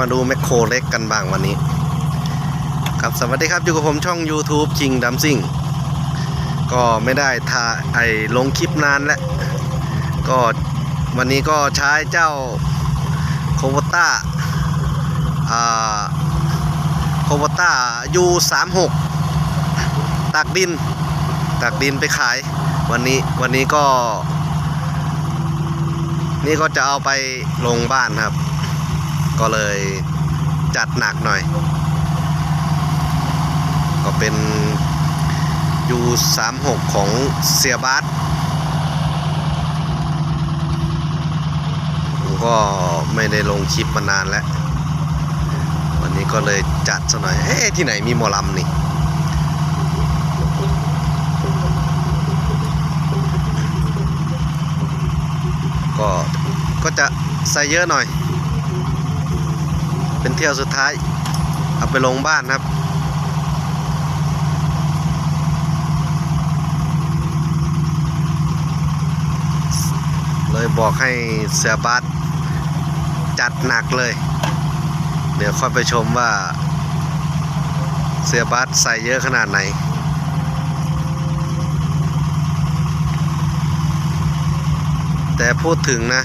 มาดูแมคโครเล็กกันบ้างวันนี้ ครับสวัสดีครับอยู่กับผมช่อง YouTube จริงดัมซิ่งก็ไม่ได้ถ่ายไอลงคลิปนานแล้ว ก็วันนี้ก็ใช้เจ้าโคบต้าอ่าโคบต้า U36 ตักดินตักดินไปขายวันนี้วันนี้ก็ นี่ก็จะเอาไปลงบ้านครับ ก็เลยจัดหนักหน่อย ก็เป็น U36 ของเสียบาสผมก็ไม่ได้ลงคลิปมานานแล้ว วันนี้ก็เลยจัดซะหน่อย เอ๊ะที่ไหนมีหมอลำนี่ก็ก็จะใส่เยอะหน่อย เป็นเที่ยวสุดท้าย เอาไปลงบ้านครับ เลยบอกให้เสียบัสจัดหนักเลย เดี๋ยวค่อยไปชมว่า เสียบัสใส่เยอะขนาดไหนแต่พูดถึงนะ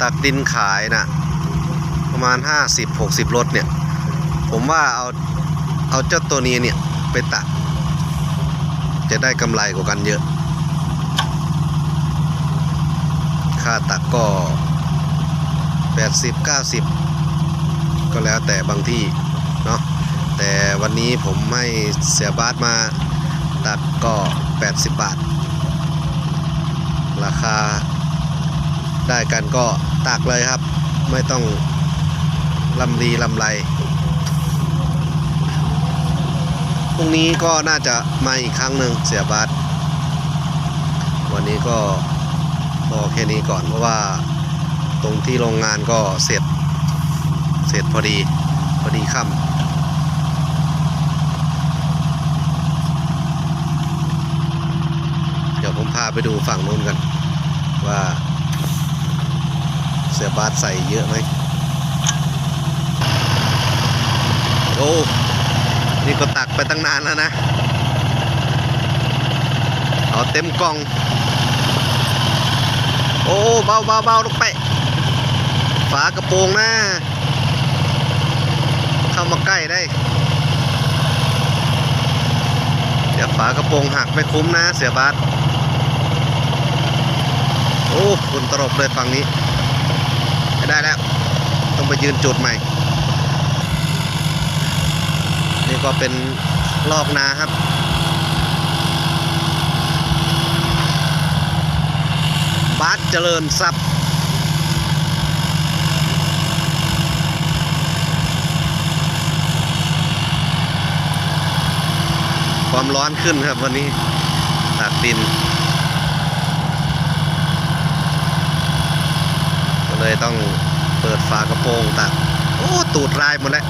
ตักดินขายนะประ มาณ 50-60รถเนี่ย ผมว่าเอาเอาเจ้าตัวนี้เนี่ย ไปตักจะได้กำไรกว่ากันเยอะ ค่าตักก็ 80 90 ก็แล้วแต่บางที่เนาะแต่วันนี้ผมให้เสียบาทมาตักก็ 80 บาท ราคาได้กันก็ตักเลยครับ ไม่ต้อง ลำดีลำไรพรุ่งนี้ก็น่าจะมาอีกครั้งหนึ่งเสียบาทวันนี้ก็พอแค่นี้ก่อนเพราะว่าตรงที่โรงงานก็เสร็จ เสร็จพอดี พอดีค่ำเดี๋ยวผมพาไปดูฝั่งนู้นกัน ว่าเสือบาสใส่เยอะไหมโอ้นี่ก็ตักไปตั้งนานแล้วนะ เอาเต็มกล่อง โอ้เบาเบาเบาลงไป ฝากระโปรงนะเข้ามาใกล้ได้ เดี๋ยวฝากระโปรงหักไม่คุ้มนะเสียบาสโอ้ฝุ่นตลบเลยฝั่งนี้ไม่ได้แล้ว ต้องไปยืนจุดใหม่ นี่ก็เป็นลอกนาครับ บาสเจริญทรัพย์ความร้อนขึ้นครับวันนี้ตากดิน ก็เลยต้องเปิดฝากระโปรงตัก โอ้ ตูดลายหมดแล้ว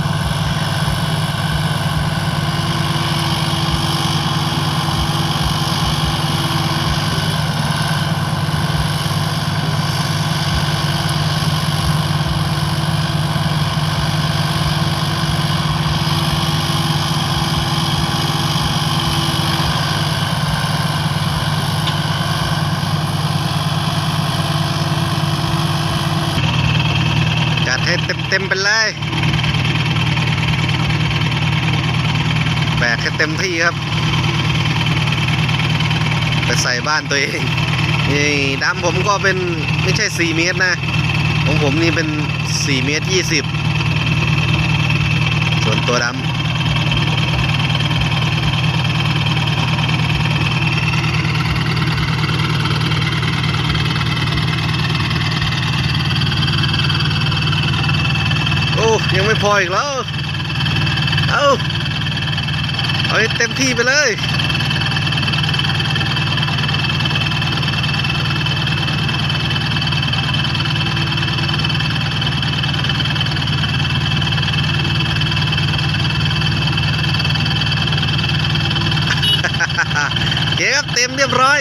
จัดให้ เต็มไปเลยแบกให้เต็มที่ครับ ไปใส่บ้านตัวเองนี่ดำผมก็เป็นไม่ใช่ 4 เมตรนะ ของผมนี่เป็น 4 เมตร 20 ส่วนตัวดำ โอ้ ยังไม่ พออีกแล้ว เอาเอาเต็มที่ไปเลยเก๋ครับเต็มเรียบร้อย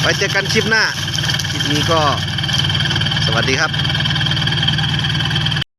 ไว้เจอกันคลิปหน้า คลิปนี้ก็สวัสดีครับ